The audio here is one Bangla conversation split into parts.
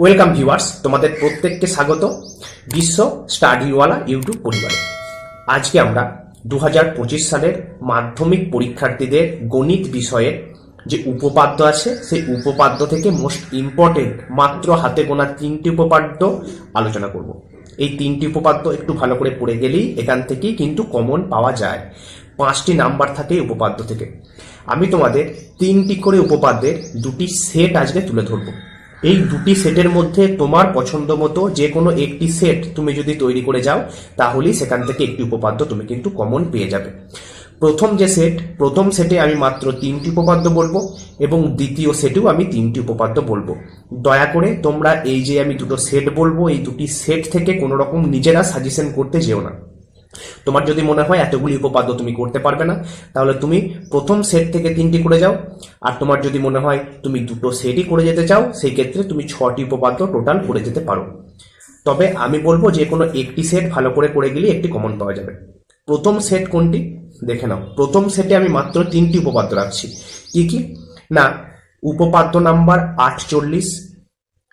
ওয়েলকাম ভিউয়ার্স তোমাদের প্রত্যেককে স্বাগত বিশ্ব স্টাডিওয়ালা ইউটিউব পরিবারে। আজকে আমরা দু হাজার পঁচিশ সালের মাধ্যমিক পরীক্ষার্থীদের গণিত বিষয়ে যে উপপাদ্য আছে, সেই উপপাদ্য থেকে মোস্ট ইম্পর্টেন্ট মাত্র হাতে গোনা তিনটি উপপাদ্য আলোচনা করব। এই তিনটি উপপাদ্য একটু ভালো করে পড়ে গেলেই এখান থেকেই কিন্তু কমন পাওয়া যায়। পাঁচটি নাম্বার থাকে উপপাদ্য থেকে। আমি তোমাদের তিনটি করে উপপাদ্যের দুটি সেট আজকে তুলে ধরবো। এই দুটি সেটের মধ্যে তোমার পছন্দ মতো যে কোনো একটি সেট তুমি যদি তৈরি করে যাও, তাহলেই সেখান থেকে একটি উপপাদ্য তুমি কিন্তু কমন পেয়ে যাবে। প্রথম যে সেট, প্রথম সেটে আমি মাত্র তিনটি উপপাদ্য বলব এবং দ্বিতীয় সেটেও আমি তিনটি উপপাদ্য বলব। দয়া করে তোমরা এই যে আমি দুটো সেট বলব, এই দুটি সেট থেকে কোনো রকম নিজেরা সাজেশন করতে যেও না। তোমার যদি মনে হয় এতগুলি উপপাদ্য তুমি করতে পারবে না, তাহলে তুমি প্রথম সেট থেকে তিনটি করে যাও। আর তোমার যদি মনে হয় তুমি দুটো সেটই করে যেতে চাও, সেই ক্ষেত্রে তুমি ছটি উপপাদ্য টোটাল করে যেতে পারো। তবে আমি বলব যে কোনো একটি সেট ভালো করে করে গেলে একটি কমন পাওয়া যাবে। প্রথম সেট কোনটি? দেখে নাও। প্রথম সেটে আমি মাত্র তিনটি উপপাদ্য রাখছি। কি কি? না, উপপাদ্য নাম্বার আটচল্লিশ,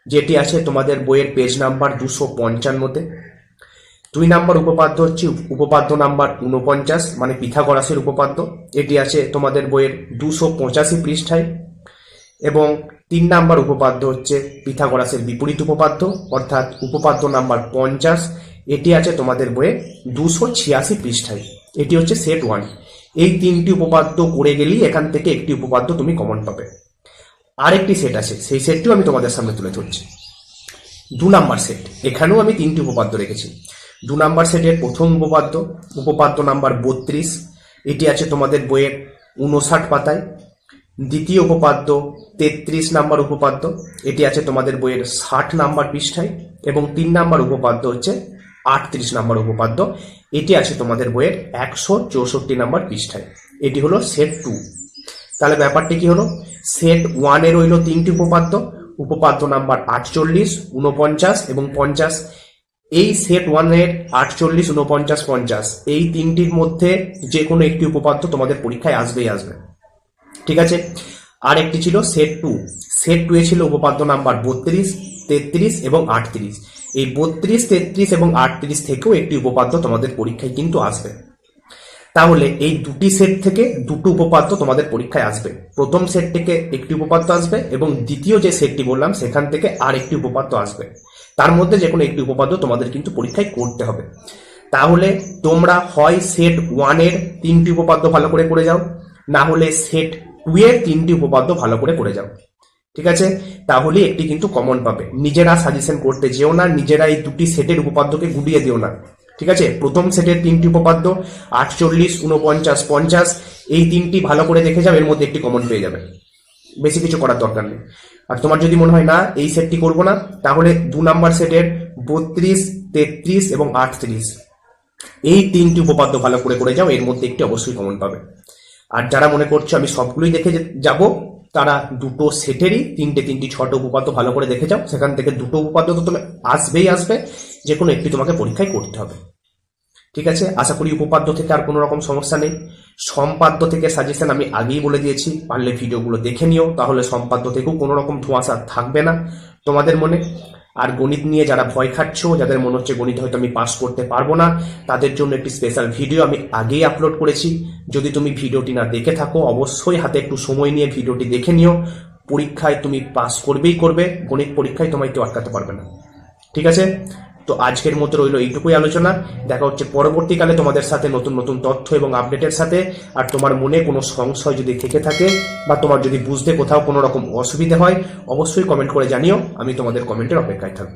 যেটি আছে তোমাদের বইয়ের পেজ নাম্বার দুশো পঞ্চান্নতে। দুই নাম্বার উপপাদ্য হচ্ছে উপপাদ্য নাম্বার উনপঞ্চাশ মানে পিথাগরাসের উপপাদ্য। এটি আছে তোমাদের বইয়ের দুশো পঁচাশি পৃষ্ঠায়। এবং তিন নাম্বার উপপাদ্য হচ্ছে পিথাগরাসের বিপরীত উপপাদ্য, অর্থাৎ উপপাদ্য নাম্বার পঞ্চাশ। এটি আছে তোমাদের বইয়ে দুশো ছিয়াশি পৃষ্ঠায়। এটি হচ্ছে সেট ওয়ান। এই তিনটি উপপাদ্য করে গেলেই এখান থেকে একটি উপপাদ্য তুমি কমন পাবে। আরেকটি সেট আছে, সেই সেটটিও আমি তোমাদের সামনে তুলে ধরছি। দু নাম্বার সেট। এখানেও আমি তিনটি উপপাদ্য রেখেছি। দু নাম্বার সেটের প্রথম উপপাদ্য উপপাদ্য নাম্বার বত্রিশ। এটি আছে তোমাদের বইয়ের উনষাট পাতায়। দ্বিতীয় উপপাদ্য, তেত্রিশ নাম্বার উপপাদ্য, এটি আছে তোমাদের বইয়ের ষাট নাম্বার পৃষ্ঠায়। এবং তিন নাম্বার উপপাদ্য হচ্ছে আটত্রিশ নাম্বার উপপাদ্য। এটি আছে তোমাদের বইয়ের একশো চৌষট্টি নাম্বার পৃষ্ঠায়। এটি হলো সেট টু। তাহলে ব্যাপারটি কি হলো? সেট ওয়ানে রইল তিনটি উপপাদ্য উপপাদ্য নাম্বার আটচল্লিশ উনপঞ্চাশ এবং পঞ্চাশ। এই সেট ওয়ানের আটচল্লিশ উনপঞ্চাশ পঞ্চাশ, এই তিনটির মধ্যে যে কোনো একটি উপপাদ্য তোমাদের পরীক্ষায় আসবেই আসবে। ঠিক আছে? আর একটি ছিল set two set two A ছিল উপপাদ্য নাম্বার বত্রিশ, তেত্রিশ এবং আটত্রিশ। এই বত্রিশ, তেত্রিশ এবং আটত্রিশ থেকেও একটি উপপাদ্য তোমাদের পরীক্ষায় কিন্তু আসবে। তাহলে এই দুটি সেট থেকে দুটো উপপাদ্য তোমাদের পরীক্ষায় আসবে। প্রথম সেট থেকে একটি উপপাদ্য আসবে এবং দ্বিতীয় যে সেটটি বললাম, সেখান থেকে আর একটি উপপাদ্য আসবে। তার মধ্যে যে কোনো একটি উপপাদ্য তোমাদের কিন্তু পরীক্ষায় করতে হবে। তাহলে তোমরা হয় সেট ওয়ানের তিনটি উপপাদ্য ভালো করে করে যাও, না হলে সেট টু এর তিনটি উপপাদ্য ভালো করে করে যাও। ঠিক আছে? তাহলে একটি কিন্তু কমন পাবে। নিজেরা সাজেশন করতে যেও না নিজেরা এই দুটি সেটের উপপাদ্যকে গুলিয়ে দিও না। ঠিক আছে? প্রথম সেটের তিনটি উপপাদ্য, আটচল্লিশ উনপঞ্চাশ পঞ্চাশ, এই তিনটি ভালো করে দেখে যাও, এর মধ্যে একটি কমন পেয়ে যাবে। বেশি কিছু করার দরকার নেই। আর তোমার যদি মনে হয়, না, এই সেটটি করব না, তাহলে দু নাম্বার সেটের বত্রিশ, তেত্রিশ এবং আটত্রিশ। এই তিনটি উপপাদ্য ভালো করে করে যাও, এর মধ্যে একটি অবশ্যই কমন পাবে। আর যারা মনে করছ, আমি সবগুলোই দেখে যাব, তারা দুটো সেটেরই তিনটে, তিনটি, ছটা উপপাদ্য ভালো করে দেখে যাও। সেখান থেকে দুটো উপাদ্য তো তুমি আসবেই আসবে যে কোনো একটি তোমাকে পরীক্ষায় করতে হবে। ঠিক আছে? আশা করি উপপাদ্য থেকে আর কোনো রকম সমস্যা নেই। সম্পাদ্য থেকে সাজেশন আমি আগেই বলে দিয়েছি, পারলে ভিডিওগুলো দেখে নিও, তাহলে সম্পাদ্য থেকেও কোনো রকম ধোঁয়াশা থাকবে না তোমাদের মনে। আর গণিত নিয়ে যারা ভয় খাচ্ছ, যাদের মনে হচ্ছে গণিত হয়তো আমি পাস করতে পারব না, তাদের জন্য একটি স্পেশাল ভিডিও আমি আগেই আপলোড করেছি। যদি তুমি ভিডিওটি না দেখে থাকো, অবশ্যই হাতে একটু সময় নিয়ে ভিডিওটি দেখে নিও। পরীক্ষায় তুমি পাস করবেই করবে, গণিত পরীক্ষায় তোমায় কেউ আটকাতে পারবে না। ঠিক আছে? তো আজকের মতো রইল এইটুকুই আলোচনা দেখা হচ্ছে পরবর্তীকালে তোমাদের সাথে নতুন নতুন তথ্য এবং আপডেটের সাথে। আর তোমার মনে কোনো সংশয় যদি থেকে থাকে বা তোমার যদি বুঝতে কোথাও কোনো রকম অসুবিধা হয়, অবশ্যই কমেন্ট করে জানিও। আমি তোমাদের কমেন্টের অপেক্ষায় থাকব।